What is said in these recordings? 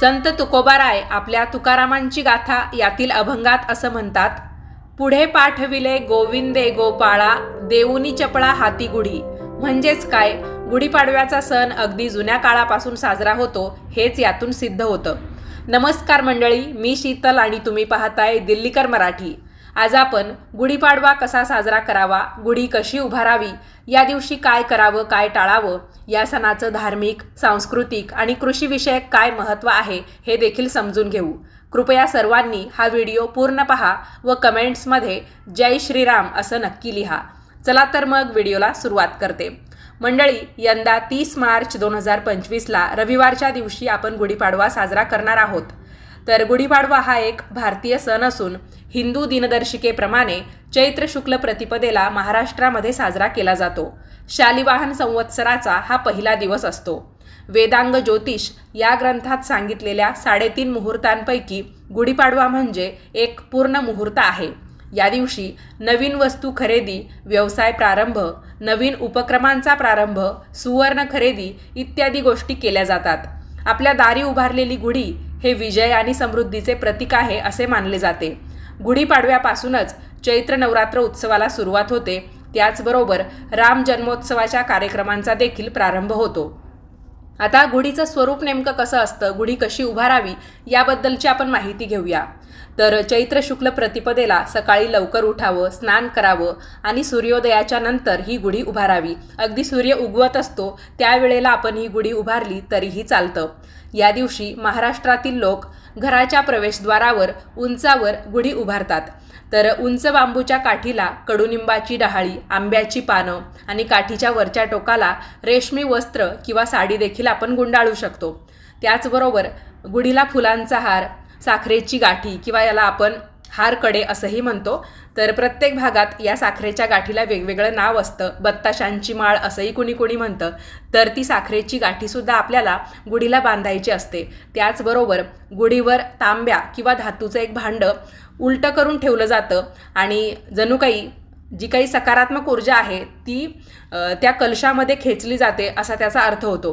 संत तुकोबाराय आपल्या तुकारामांची गाथा यातील अभंगात असं म्हणतात पुढे पाठविले गोविंदे गोपाळा देऊनी चपळा हाती गुढी. म्हणजेच काय? गुढीपाडव्याचा सण अगदी जुन्या काळापासून साजरा होतो हेच यातून सिद्ध होतं. नमस्कार मंडळी मी शीतल आणि तुम्ही पाहताय दिल्लीकर मराठी. आज आपण गुढीपाडवा कसा साजरा करावा गुढी कशी उभारावी या दिवशी काय करावं काय टाळावं या सणाचं धार्मिक सांस्कृतिक आणि कृषीविषयक काय महत्त्व आहे हे देखील समजून घेऊ. कृपया सर्वांनी हा व्हिडिओ पूर्ण पहा व कमेंट्समध्ये जय श्रीराम असं नक्की लिहा. चला तर मग व्हिडिओला सुरुवात करते. मंडळी यंदा तीस मार्च दोन हजार पंचवीसला रविवारच्या दिवशी आपण गुढीपाडवा साजरा करणार आहोत. तर गुढीपाडवा हा एक भारतीय सण असून हिंदू दिनदर्शिकेप्रमाणे चैत्र शुक्ल प्रतिपदेला महाराष्ट्रामध्ये साजरा केला जातो. शालिवाहन संवत्सराचा हा पहिला दिवस असतो. वेदांग ज्योतिष या ग्रंथात सांगितलेल्या साडेतीन मुहूर्तांपैकी गुढीपाडवा म्हणजे एक पूर्ण मुहूर्त आहे. या दिवशी नवीन वस्तू खरेदी व्यवसाय प्रारंभ नवीन उपक्रमांचा प्रारंभ सुवर्ण खरेदी इत्यादी गोष्टी केल्या जातात. आपल्या दारी उभारलेली गुढी हे विजय आणि समृद्धीचे प्रतीक आहे असे मानले जाते. गुढीपाडव्यापासूनच चैत्र नवरात्र उत्सवाला सुरुवात होते. त्याचबरोबर राम जन्मोत्सवाच्या कार्यक्रमांचा देखील प्रारंभ होतो. आता गुढीचं स्वरूप नेमकं कसं असतं गुढी कशी उभारावी याबद्दलची आपण माहिती घेऊया. तर चैत्र शुक्ल प्रतिपदेला सकाळी लवकर उठावं स्नान करावं आणि सूर्योदयाच्या नंतर ही गुढी उभारावी. अगदी सूर्य उगवत असतो त्यावेळेला आपण ही गुढी उभारली तरीही चालतं. या दिवशी महाराष्ट्रातील लोक घराच्या प्रवेशद्वारावर उंचावर गुढी उभारतात. तर उंच बांबूच्या काठीला कडुनिंबाची डहाळी आंब्याची पानं आणि काठीच्या वरच्या टोकाला रेशमी वस्त्र किंवा साडी देखील आपण गुंडाळू शकतो. त्याचबरोबर गुढीला फुलांचा हार साखरेची गाठी किंवा याला आपण हारकडे असंही म्हणतो. तर प्रत्येक भागात या साखरेच्या गाठीला वेगवेगळं नाव असतं. बत्ताशांची माळ असंही कुणी कुणी म्हणतं. तर ती साखरेची गाठीसुद्धा आपल्याला गुढीला बांधायची असते. त्याचबरोबर गुढीवर तांब्या किंवा धातूचं एक भांडं उलटं करून ठेवलं जातं. आणि जणू काही जी काही सकारात्मक ऊर्जा आहे ती त्या कलशामध्ये खेचली जाते असा त्याचा अर्थ होतो.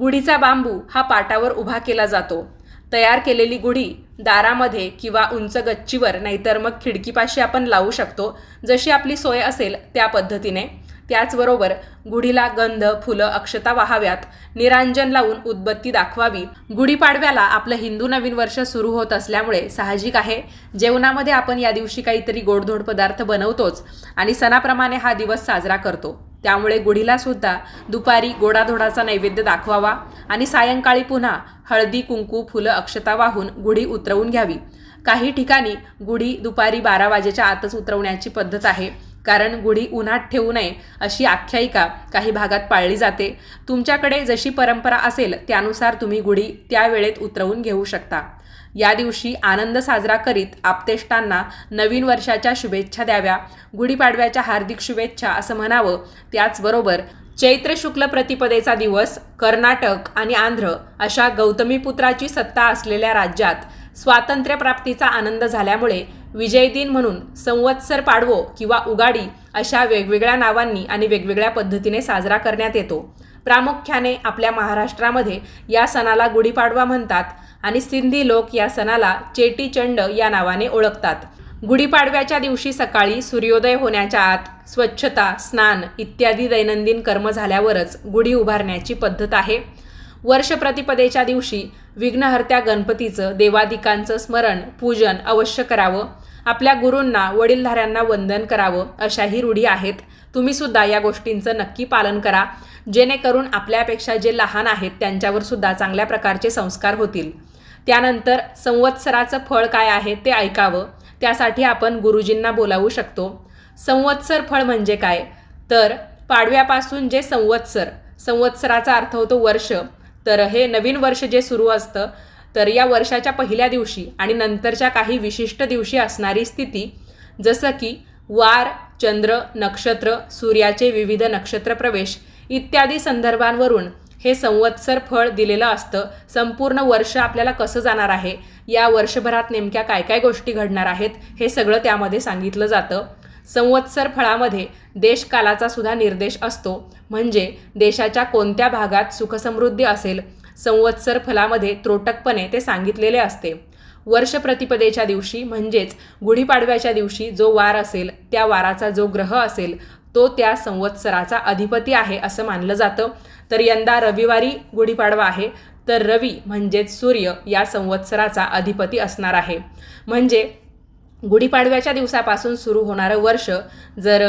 गुढीचा बांबू हा पाटावर उभा केला जातो. तयार केलेली गुढी दारामध्ये किंवा उंच गच्चीवर नाहीतर मग खिडकीपाशी आपण लावू शकतो. जशी आपली सोय असेल त्या पद्धतीने. त्याचबरोबर गुढीला गंध फुलं अक्षता वाहाव्यात. निरांजन लावून उदबत्ती दाखवावी. गुढीपाडव्याला आपलं हिंदू नवीन वर्ष सुरू होत असल्यामुळे साहजिक आहे. जेवणामध्ये आपण या दिवशी काहीतरी गोडधोड पदार्थ बनवतोच आणि सणाप्रमाणे हा दिवस साजरा करतो. त्यामुळे गुढीला सुद्धा दुपारी गोडाधोडाचा नैवेद्य दाखवावा आणि सायंकाळी पुन्हा हळदी कुंकू फुलं अक्षता वाहून गुढी उतरवून घ्यावी. काही ठिकाणी गुढी दुपारी बारा वाजेच्या आतच उतरवण्याची पद्धत आहे. कारण गुढी उन्हात ठेवू नये अशी आख्यायिका काही भागात पाळली जाते. तुमच्याकडे जशी परंपरा असेल त्यानुसार तुम्ही गुढी त्या वेळेत उतरवून घेऊ शकता. या दिवशी आनंद साजरा करीत आपतेष्टांना नवीन वर्षाच्या शुभेच्छा द्याव्या. गुढीपाडव्याच्या हार्दिक शुभेच्छा असं म्हणावं. त्याचबरोबर चैत्र शुक्ल प्रतिपदेचा दिवस कर्नाटक आणि आंध्र अशा गौतमीपुत्राची सत्ता असलेल्या राज्यात स्वातंत्र्यप्राप्तीचा आनंद झाल्यामुळे विजय दिन म्हणून संवत्सर पाडवो किंवा उगाडी अशा वेगवेगळ्या नावांनी आणि वेगवेगळ्या पद्धतीने साजरा करण्यात येतो. प्रामुख्याने आपल्या महाराष्ट्रामध्ये या सणाला गुढीपाडवा म्हणतात आणि सिंधी लोक या सणाला चेटीचंड या नावाने ओळखतात. गुढीपाडव्याच्या दिवशी सकाळी सूर्योदय होण्याच्या आत स्वच्छता स्नान इत्यादी दैनंदिन कर्म झाल्यावरच गुढी उभारण्याची पद्धत आहे. वर्ष प्रतिपदेच्या दिवशी विघ्नहर्त्या गणपतीचं देवादिकांचं स्मरण पूजन अवश्य करावं. आपल्या गुरूंना वडीलधाऱ्यांना वंदन करावं अशाही रूढी आहेत. तुम्ही सुद्धा या गोष्टींचं नक्की पालन करा. जेणेकरून आपल्यापेक्षा जे लहान आहेत त्यांच्यावर सुद्धा चांगल्या प्रकारचे संस्कार होतील. त्यानंतर संवत्सराचं फळ काय आहे ते ऐकावं. त्यासाठी आपण गुरुजींना बोलावू शकतो. संवत्सर फळ म्हणजे काय? तर पाडव्यापासून जे संवत्सर संवत्सराचा अर्थ होतो वर्ष. तर हे नवीन वर्ष जे सुरू असतं तर या वर्षाच्या पहिल्या दिवशी आणि नंतरच्या काही विशिष्ट दिवशी असणारी स्थिती जसं की वार चंद्र नक्षत्र सूर्याचे विविध नक्षत्र प्रवेश इत्यादी संदर्भांवरून हे संवत्सर फळ दिलेलं असतं. संपूर्ण वर्ष आपल्याला कसं जाणार आहे? या वर्षभरात नेमक्या काय काय गोष्टी घडणार आहेत? हे सगळं त्यामध्ये सांगितलं जातं. संवत्सर फळामध्ये देशकालाचा सुद्धा निर्देश असतो. म्हणजे देशाच्या कोणत्या भागात सुखसमृद्धी असेल संवत्सर फलामध्ये त्रोटकपणे ते सांगितलेले असते. वर्ष प्रतिपदेच्या दिवशी म्हणजेच गुढीपाडव्याच्या दिवशी जो वार असेल त्या वाराचा जो ग्रह असेल तो त्या संवत्सराचा अधिपती आहे असं मानलं जातं. तर यंदा रविवारी गुढीपाडवा आहे. तर रवी म्हणजेच सूर्य या संवत्सराचा अधिपती असणार आहे. म्हणजे गुढीपाडव्याच्या दिवसापासून सुरू होणारं वर्ष जर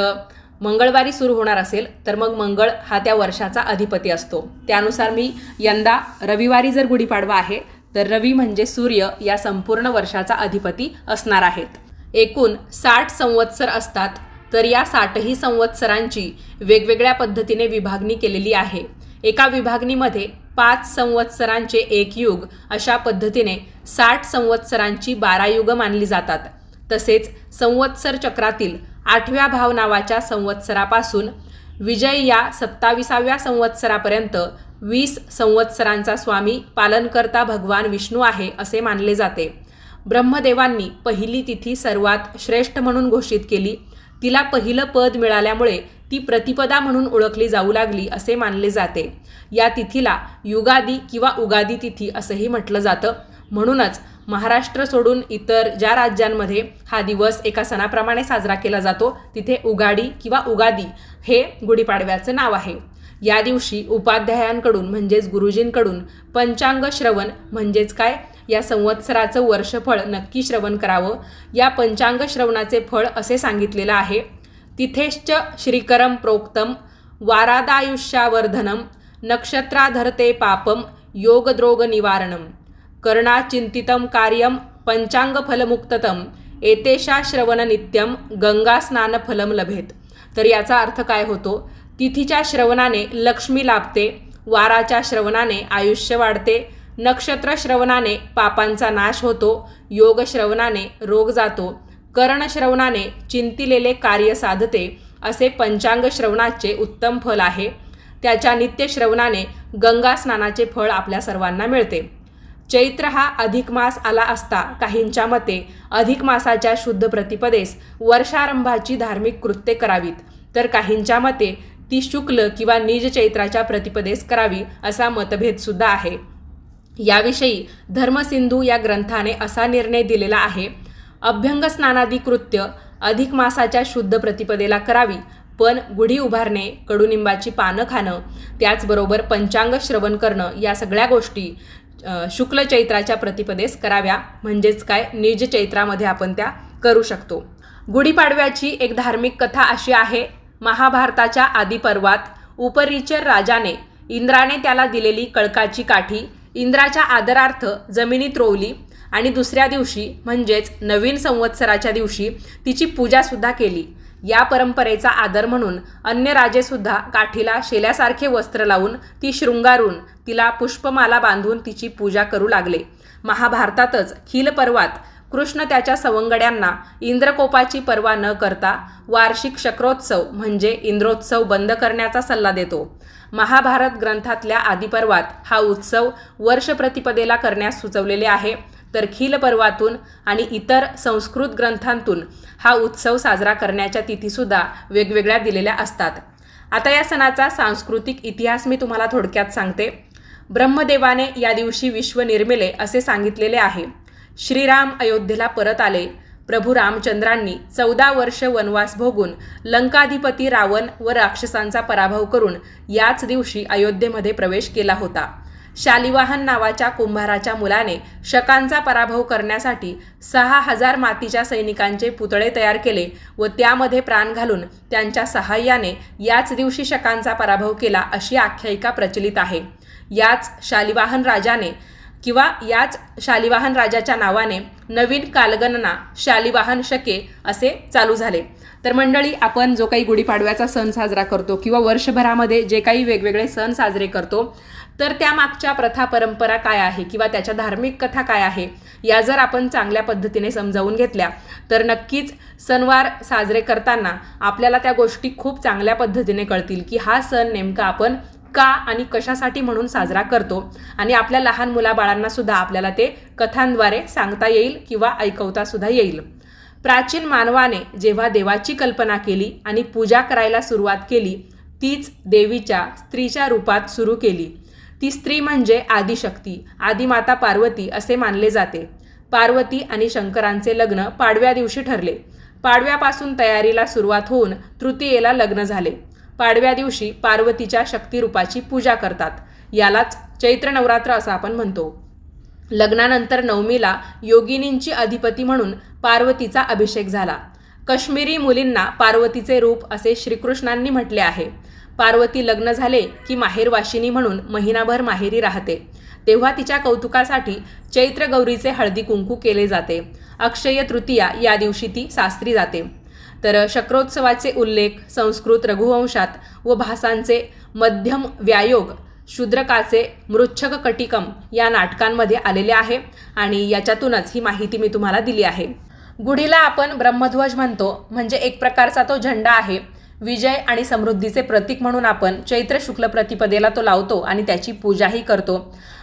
मंगळवारी सुरू होणार असेल तर मग मंगळ हा त्या वर्षाचा अधिपती असतो. त्यानुसार मी यंदा रविवारी जर गुढीपाडवा आहे तर रवी म्हणजे सूर्य या संपूर्ण वर्षाचा अधिपती असणार आहेत. एकूण साठ संवत्सर असतात तर या साठही संवत्सरांची वेगवेगळ्या पद्धतीने विभागणी केलेली आहे. एका विभागणीमध्ये पाच संवत्सरांचे एक युग अशा पद्धतीने साठ संवत्सरांची बारा युग मानली जातात. तसेच संवत्सर चक्रातील आठव्या भाव नावाच्या संवत्सरापासून विजय या सत्ताविसाव्या संवत्सरापर्यंत वीस संवत्सरांचा स्वामी पालनकर्ता भगवान विष्णू आहे असे मानले जाते. ब्रह्मदेवांनी पहिली तिथी सर्वात श्रेष्ठ म्हणून घोषित केली. तिला पहिलं पद मिळाल्यामुळे ती प्रतिपदा म्हणून ओळखली जाऊ लागली असे मानले जाते. या तिथीला युगादी किंवा उगादी तिथी असंही म्हटलं जातं. म्हणूनच महाराष्ट्र सोडून इतर ज्या राज्यांमध्ये हा दिवस एका सणाप्रमाणे साजरा केला जातो तिथे उगाडी किंवा उगादी हे गुढीपाडव्याचं नाव आहे. या दिवशी उपाध्यायांकडून म्हणजेच गुरुजींकडून पंचांग श्रवण म्हणजेच काय? या संवत्सराचं वर्षफळ नक्की श्रवण करावं. या पंचांग श्रवणाचे फळ असे सांगितलेलं आहे. तिथेश्च श्रीकरम प्रोक्तम वारादायुष्यावर्धनम नक्षत्राधरते पापम योगद्रोग निवारणम कर्णाचिंतितम कार्यं पंचांगफलमुक्ततम एतेषा श्रवण नित्यम गंगा लभेत. तर याचा अर्थ काय होतो? तिथीच्या श्रवणाने लक्ष्मी लाभते वाराच्या श्रवणाने आयुष्य वाढते नक्षत्र श्रवणाने पापांचा नाश होतो योग श्रवणाने रोग जातो कर्ण श्रवणाने चिंतिलेले कार्य साधते असे पंचांग श्रवणाचे उत्तम फल आहे. त्याच्या नित्य श्रवणाने गंगा स्नानाचे फळ आपल्या सर्वांना मिळते. चैत्र हा अधिक मास आला असता काहींच्या मते अधिक मासाच्या शुद्ध प्रतिपदेस वर्षारंभाची धार्मिक कृत्ये करावीत. तर काहींच्या मते ती शुक्ल किंवा निज चैत्राच्या प्रतिपदेस करावी असा मतभेदसुद्धा आहे. याविषयी धर्मसिंधू या ग्रंथाने असा निर्णय दिलेला आहे. अभ्यंग स्नानादी कृत्य अधिक मासाच्या शुद्ध प्रतिपदेला करावी पण गुढी उभारणे कडुनिंबाची पानं खाणं त्याचबरोबर पंचांग श्रवण करणं या सगळ्या गोष्टी शुक्ल चैत्राच्या प्रतिपदेस कराव्या. म्हणजेच काय? निज चैत्रामध्ये आपण त्या करू शकतो. गुढीपाडव्याची एक धार्मिक कथा अशी आहे. महाभारताच्या आदिपर्वात उपरिचर राजाने इंद्राने त्याला दिलेली कळकाची काठी इंद्राच्या आदरार्थ जमिनीत रोवली आणि दुसऱ्या दिवशी म्हणजेच नवीन संवत्सराच्या दिवशी तिची पूजासुद्धा केली. या परंपरेचा आदर म्हणून अन्य राजेसुद्धा काठीला शेल्यासारखे वस्त्र लावून ती शृंगारून तिला पुष्पमाला बांधून तिची पूजा करू लागले. महाभारतातच खिल पर्वात कृष्ण त्याच्या सवंगड्यांना इंद्रकोपाची पर्वा न करता वार्षिक शक्रोत्सव म्हणजे इंद्रोत्सव बंद करण्याचा सल्ला देतो. महाभारत ग्रंथातल्या आदिपर्वात हा उत्सव वर्ष प्रतिपदेला करण्यास सुचवलेले आहे. तर खिल पर्वातून आणि इतर संस्कृत ग्रंथांतून हा उत्सव साजरा करण्याच्या तिथीसुद्धा वेगवेगळ्या दिलेल्या असतात. आता या सणाचा सांस्कृतिक इतिहास मी तुम्हाला थोडक्यात सांगते. ब्रह्मदेवाने या दिवशी विश्व निर्मिले असे सांगितलेले आहे. श्रीराम अयोध्येला परत आले. प्रभू रामचंद्रांनी चौदा वर्ष वनवास भोगून लंकाधिपती रावण व राक्षसांचा पराभव करून याच दिवशी अयोध्येमध्ये प्रवेश केला होता. शालिवाहन नावाच्या कुंभाराच्या मुलाने शकांचा पराभव करण्यासाठी सहा हजार मातीच्या सैनिकांचे पुतळे तयार केले व त्यामध्ये प्राण घालून त्यांच्या सहाय्याने याच दिवशी शकांचा पराभव केला अशी आख्यायिका प्रचलित आहे. याच शालिवाहन राजाने किंवा याच शालिवाहन राजाच्या नावाने नवीन कालगणना शालिवाहन शके असे चालू झाले. तर मंडळी आपण जो काही गुढीपाडव्याचा सण साजरा करतो किंवा वर्षभरामध्ये जे काही वेगवेगळे सण साजरे करतो तर त्यामागच्या प्रथा परंपरा काय आहे किंवा त्याच्या धार्मिक कथा काय आहे या जर आपण चांगल्या पद्धतीने समजावून घेतल्या तर नक्कीच सणवार साजरे करताना आपल्याला त्या गोष्टी खूप चांगल्या पद्धतीने कळतील की हा सण नेमका आपण का आणि कशासाठी म्हणून साजरा करतो आणि आपल्या लहान मुलाबाळांना सुद्धा आपल्याला ते कथांद्वारे सांगता येईल किंवा ऐकवता सुद्धा येईल. प्राचीन मानवाने जेव्हा देवाची कल्पना केली आणि पूजा करायला सुरुवात केली तीच देवीच्या स्त्रीच्या रूपात सुरू केली. ती स्त्री म्हणजे आदिशक्ती आदिमाता पार्वती असे मानले जाते. पार्वती आणि शंकरांचे लग्न पाडव्या दिवशी ठरले. पाडव्यापासून तयारीला सुरुवात होऊन तृतीयेला लग्न झाले. पाडव्या दिवशी पार्वतीच्या शक्तिरूपाची पूजा करतात. यालाच चैत्र नवरात्र असं आपण म्हणतो. लग्नानंतर नवमीला योगिनींची अधिपती म्हणून पार्वतीचा अभिषेक झाला. कश्मीरी मुलींना पार्वतीचे रूप असे श्रीकृष्णांनी म्हटले आहे. पार्वती लग्न झाले की माहेरवाशिनी म्हणून महिनाभर माहेरी राहते. तेव्हा तिच्या कौतुकासाठी चैत्र गौरीचे हळदी कुंकू केले जाते. अक्षय तृतीया या दिवशी ती सासरी जाते. तर शक्रोत्सवाचे उल्लेख संस्कृत रघुवंशात व भासांचे मध्यम व्यायोग शूद्रकाचे मृच्छक कटिकम या नाटकांमध्ये आलेले आहे आणि याच्यातूनच ही माहिती मी तुम्हाला दिली आहे. गुढीला आपण ब्रह्मध्वज म्हणतो. म्हणजे एक प्रकारचा तो झेंडा आहे. विजय आणि समृद्धीचे प्रतीक म्हणून आपण चैत्र शुक्ल प्रतिपदेला तो लावतो आणि त्याची पूजाही करतो.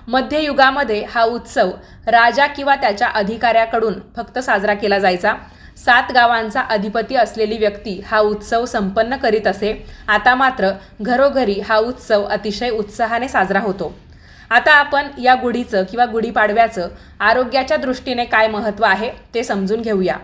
मध्ययुगामध्ये हा उत्सव राजा किंवा त्याच्या अधिकाऱ्याकडून फक्त साजरा केला जायचा. सात गावांचा अधिपती असलेली व्यक्ती हा उत्सव संपन्न करीत असे. आता मात्र घरोघरी हा उत्सव अतिशय उत्साहाने साजरा होतो. आता आपण या गुढीचं किंवा गुढीपाडव्याचं आरोग्याच्या दृष्टीने काय महत्त्व आहे ते समजून घेऊया.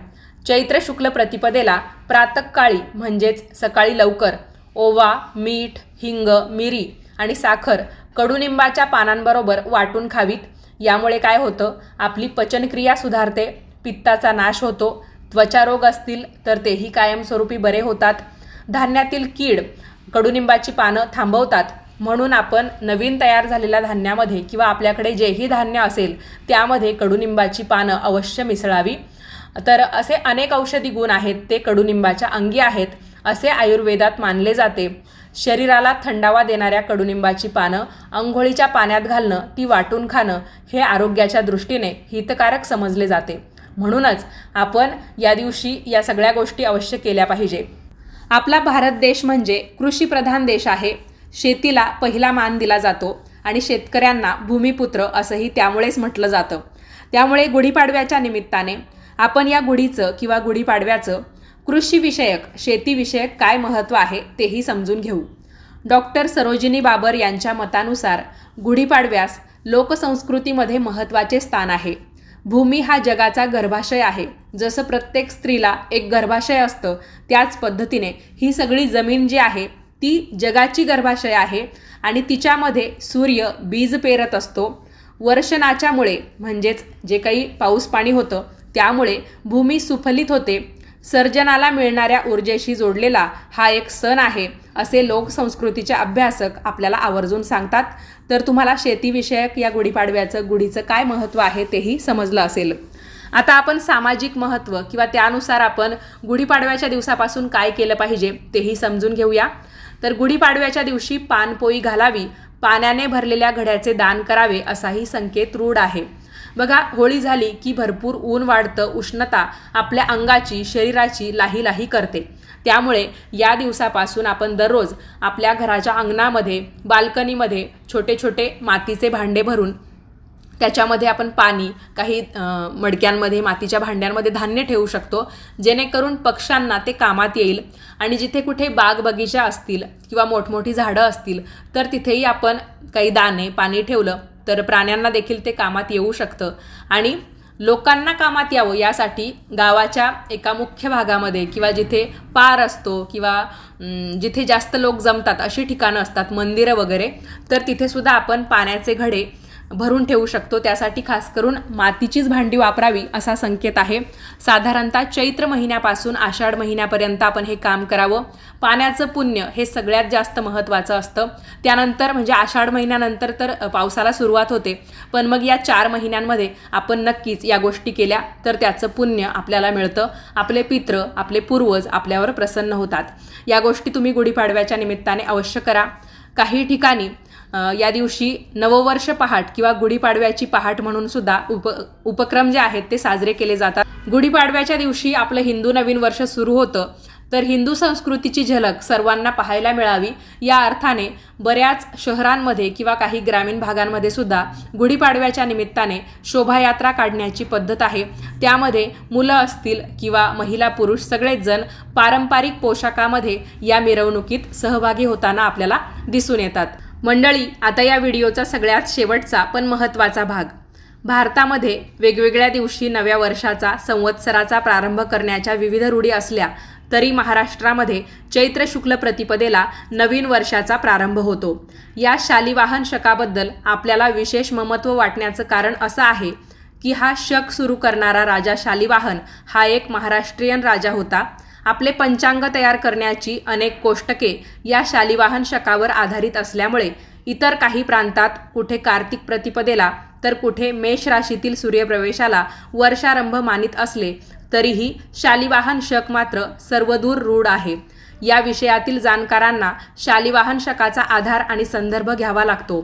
चैत्र शुक्ल प्रतिपदेला प्रातकाळी म्हणजेच सकाळी लवकर ओवा मीठ हिंग मिरी आणि साखर कडुनिंबाच्या पानांबरोबर वाटून खावीत. यामुळे काय होतं? आपली पचनक्रिया सुधारते पित्ताचा नाश होतो त्वचारोग असतील तर तेही कायमस्वरूपी बरे होतात. धान्यातील कीड कडुनिंबाची पानं थांबवतात. म्हणून आपण नवीन तयार झालेल्या धान्यामध्ये किंवा आपल्याकडे जेही धान्य असेल त्यामध्ये कडुनिंबाची पानं अवश्य मिसळावी. तर असे अनेक औषधी गुण आहेत ते कडुनिंबाच्या अंगी आहेत असे आयुर्वेदात मानले जाते. शरीराला थंडावा देणाऱ्या कडुनिंबाची पानं अंघोळीच्या पाण्यात घालणं ती वाटून खाणं हे आरोग्याच्या दृष्टीने हितकारक समजले जाते. म्हणूनच आपण या दिवशी या सगळ्या गोष्टी अवश्य केल्या पाहिजे. आपला भारत देश म्हणजे कृषीप्रधान देश आहे. शेतीला पहिला मान दिला जातो आणि शेतकऱ्यांना भूमिपुत्र असंही त्यामुळेच म्हटलं जातं. त्यामुळे गुढीपाडव्याच्या निमित्ताने आपण या गुढीचं किंवा गुढीपाडव्याचं कृषीविषयक शेतीविषयक काय महत्त्व आहे तेही समजून घेऊ. डॉक्टर सरोजिनी बाबर यांच्या मतानुसार गुढीपाडव्यास लोकसंस्कृतीमध्ये महत्त्वाचे स्थान आहे. भूमी हा जगाचा गर्भाशय आहे. जसं प्रत्येक स्त्रीला एक गर्भाशय असतं त्याच पद्धतीने ही सगळी जमीन जी आहे ती जगाची गर्भाशय आहे आणि तिच्यामध्ये सूर्य बीज पेरत असतो. वर्षणाच्यामुळे म्हणजेच जे काही पाऊस पाणी होतं त्यामुळे भूमी सुफलित होते. सर्जनाला मिळणाऱ्या ऊर्जेशी जोडलेला हा एक सण आहे असे लोकसंस्कृतीचे अभ्यासक आपल्याला आवर्जून सांगतात. तर तुम्हाला शेतीविषयक या गुढीपाडव्याचं गुढीचं काय महत्त्व आहे तेही समजलं असेल. आता आपण सामाजिक महत्त्व किंवा त्यानुसार आपण गुढीपाडव्याच्या दिवसापासून काय केलं पाहिजे तेही समजून घेऊया. तर गुढीपाडव्याच्या दिवशी पानपोई घालावी पाण्याने भरलेल्या घड्याचे दान करावे असाही संकेत रूढ आहे. बघा होळी झाली की भरपूर ऊन वाढतं उष्णता आपल्या अंगाची शरीराची लाही लाही करते. त्यामुळे या दिवसापासून आपण दररोज आपल्या घराच्या अंगणामध्ये बाल्कनीमध्ये छोटे छोटे मातीचे भांडे भरून त्याच्यामध्ये आपण पाणी काही मडक्यांमध्ये मातीच्या भांड्यांमध्ये धान्य ठेवू शकतो. जेणेकरून पक्ष्यांना ते कामात येईल आणि जिथे कुठे बाग बगीचा असतील किंवा मोठमोठी झाडं असतील तर तिथेही आपण काही दाणे पाणी ठेवलं तर प्राण्यांना देखील ते कामात येऊ शकतं. आणि लोकांना कामात यावं यासाठी गावाच्या एका मुख्य भागामध्ये किंवा जिथे पार असतो किंवा जिथे जास्त लोक जमतात अशी ठिकाणं असतात मंदिरं वगैरे तर तिथेसुद्धा आपण पाण्याचे घडे भरून ठेवू शकतो. त्यासाठी खास करून मातीचीच भांडी वापरावी असा संकेत आहे. साधारणतः चैत्र महिन्यापासून आषाढ महिन्यापर्यंत आपण हे काम करावं. पाण्याचं पुण्य हे सगळ्यात जास्त महत्त्वाचं असतं. त्यानंतर म्हणजे आषाढ महिन्यानंतर तर पावसाला सुरुवात होते. पण मग या चार महिन्यांमध्ये आपण नक्कीच या गोष्टी केल्या तर त्याचं पुण्य आपल्याला मिळतं. आपले पित्र आपले पूर्वज आपल्यावर प्रसन्न होतात. या गोष्टी तुम्ही गुढीपाडव्याच्या निमित्ताने अवश्य करा. काही ठिकाणी या दिवशी नववर्ष पहाट किंवा गुढीपाडव्याची पहाट म्हणून सुद्धा उप उपक्रम जे आहेत ते साजरे केले जातात. गुढीपाडव्याच्या दिवशी आपलं हिंदू नवीन वर्ष सुरू होतं तर हिंदू संस्कृतीची झलक सर्वांना पाहायला मिळावी या अर्थाने बऱ्याच शहरांमध्ये किंवा काही ग्रामीण भागांमध्ये सुद्धा गुढीपाडव्याच्या निमित्ताने शोभायात्रा काढण्याची पद्धत आहे. त्यामध्ये मुलं असतील किंवा महिला पुरुष सगळेच जण पारंपरिक पोशाखामध्ये या मिरवणुकीत सहभागी होताना आपल्याला दिसून येतात. मंडळी आता या व्हिडिओचा सगळ्यात शेवटचा पण महत्त्वाचा भाग. भारतामध्ये वेगवेगळ्या दिवशी नव्या वर्षाचा संवत्सराचा प्रारंभ करण्याच्या विविध रूढी असल्या तरी महाराष्ट्रामध्ये चैत्र शुक्ल प्रतिपदेला नवीन वर्षाचा प्रारंभ होतो. या शालिवाहन शकाबद्दल आपल्याला विशेष ममत्व वाटण्याचं कारण असं आहे की हा शक सुरू करणारा राजा शालिवाहन हा एक महाराष्ट्रीयन राजा होता. आपले पंचांग तयार करण्याची अनेक कोष्टके या शालिवाहन शकावर आधारित असल्यामुळे इतर काही प्रांतात कुठे कार्तिक प्रतिपदेला तर कुठे मेष राशीतील सूर्यप्रवेशाला वर्षारंभ मानित असले तरीही शालिवाहन शक मात्र सर्वदूर रूढ आहे. या विषयातील जाणकारांना शालिवाहन शकाचा आधार आणि संदर्भ घ्यावा लागतो.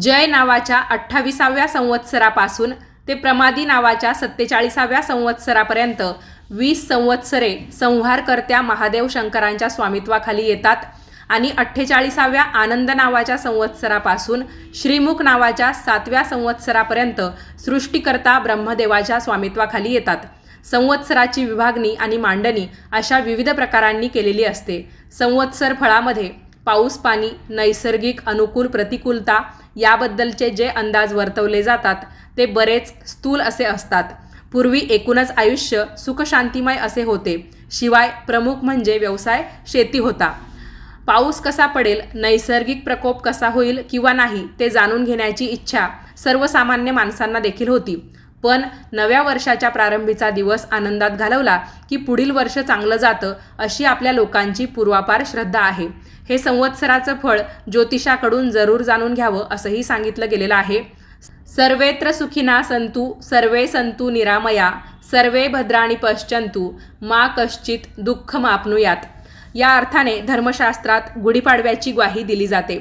जय नावाच्या अठ्ठावीसाव्या संवत्सरापासून ते प्रमादी नावाच्या सत्तेचाळीसाव्या संवत्सरापर्यंत वीस संवत्सरे संहारकर्त्या महादेव शंकरांच्या स्वामित्वाखाली येतात आणि अठ्ठेचाळीसाव्या आनंद नावाच्या संवत्सरापासून श्रीमुख नावाच्या सातव्या संवत्सरापर्यंत सृष्टीकर्ता ब्रह्मदेवाच्या स्वामित्वाखाली येतात. संवत्सराची विभागणी आणि मांडणी अशा विविध प्रकारांनी केलेली असते. संवत्सर फळामध्ये पाऊस पाणी नैसर्गिक अनुकूल प्रतिकूलता याबद्दलचे जे अंदाज वर्तवले जातात ते बरेच स्थूल असे असतात. पूर्वी एकूणच आयुष्य सुखशांतिमय असे होते. शिवाय प्रमुख म्हणजे व्यवसाय शेती होता. पाऊस कसा पडेल नैसर्गिक प्रकोप कसा होईल किंवा नाही ते जाणून घेण्याची इच्छा सर्वसामान्य माणसांना देखील होती. पण नव्या वर्षाच्या प्रारंभीचा दिवस आनंदात घालवला की पुढील वर्ष चांगलं जातं अशी आपल्या लोकांची पूर्वापार श्रद्धा आहे. हे संवत्सराचं फळ ज्योतिषाकडून जरूर जाणून घ्यावं असंही सांगितलं गेलेलं आहे. सर्वेत्र सुखिना संतु सर्वे संतु निरामया सर्वे भद्राणी पश्चंतु मा कश्चित दुःख मापनुयात या अर्थाने धर्मशास्त्रात गुढीपाडव्याची ग्वाही दिली जाते.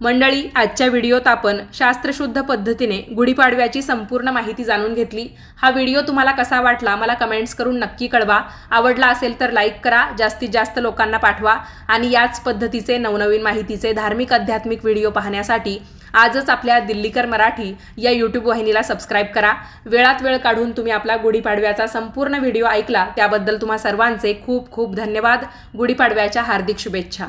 मंडळी आजच्या व्हिडिओत आपण शास्त्रशुद्ध पद्धतीने गुढीपाडव्याची संपूर्ण माहिती जाणून घेतली. हा व्हिडिओ तुम्हाला कसा वाटला मला कमेंट्स करून नक्की कळवा. आवडला असेल तर लाईक करा जास्तीत जास्त लोकांना पाठवा. आणि याच पद्धतीचे नवनवीन माहितीचे धार्मिक आध्यात्मिक व्हिडिओ पाहण्यासाठी आजच आपल्या दिल्लीकर मराठी या यूट्यूब वाहिनीला सबस्क्राईब करा. वेळात वेळ काढून तुम्ही आपला गुढीपाडव्याचा संपूर्ण व्हिडिओ ऐकला त्याबद्दल तुम्हा सर्वांचे खूप खूप धन्यवाद. गुढीपाडव्याच्या हार्दिक शुभेच्छा.